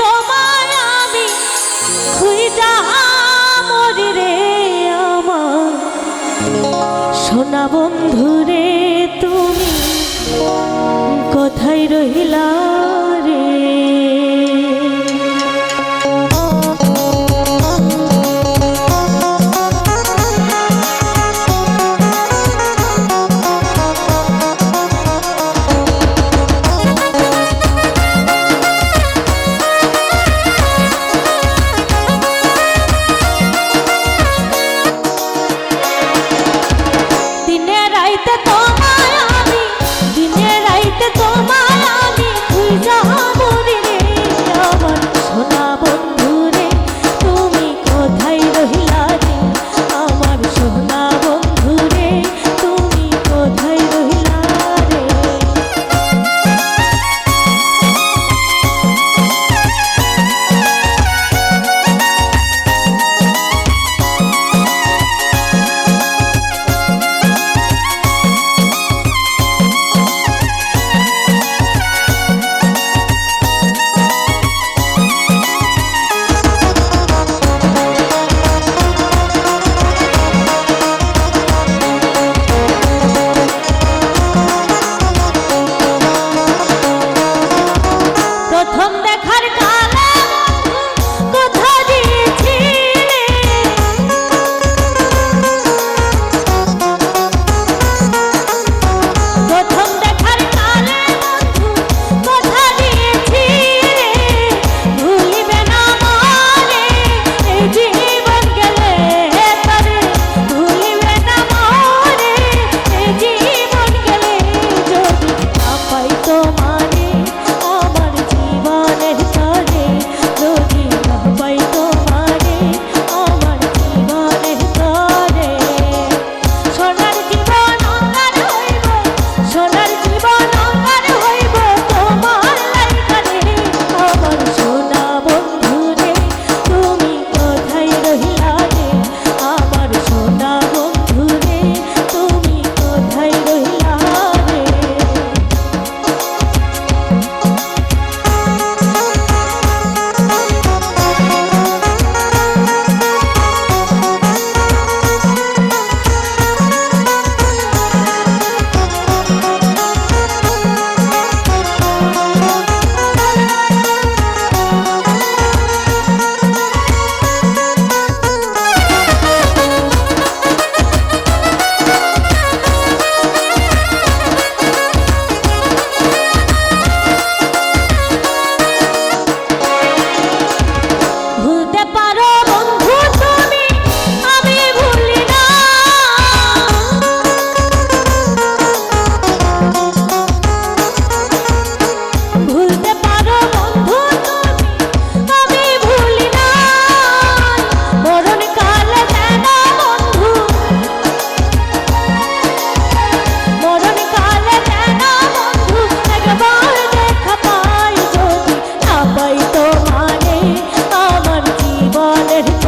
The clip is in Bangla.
তোমায় আমি খুঁজা মরি রে আমার। সোনা বন্ধু তুমি কোথায় রহিলা head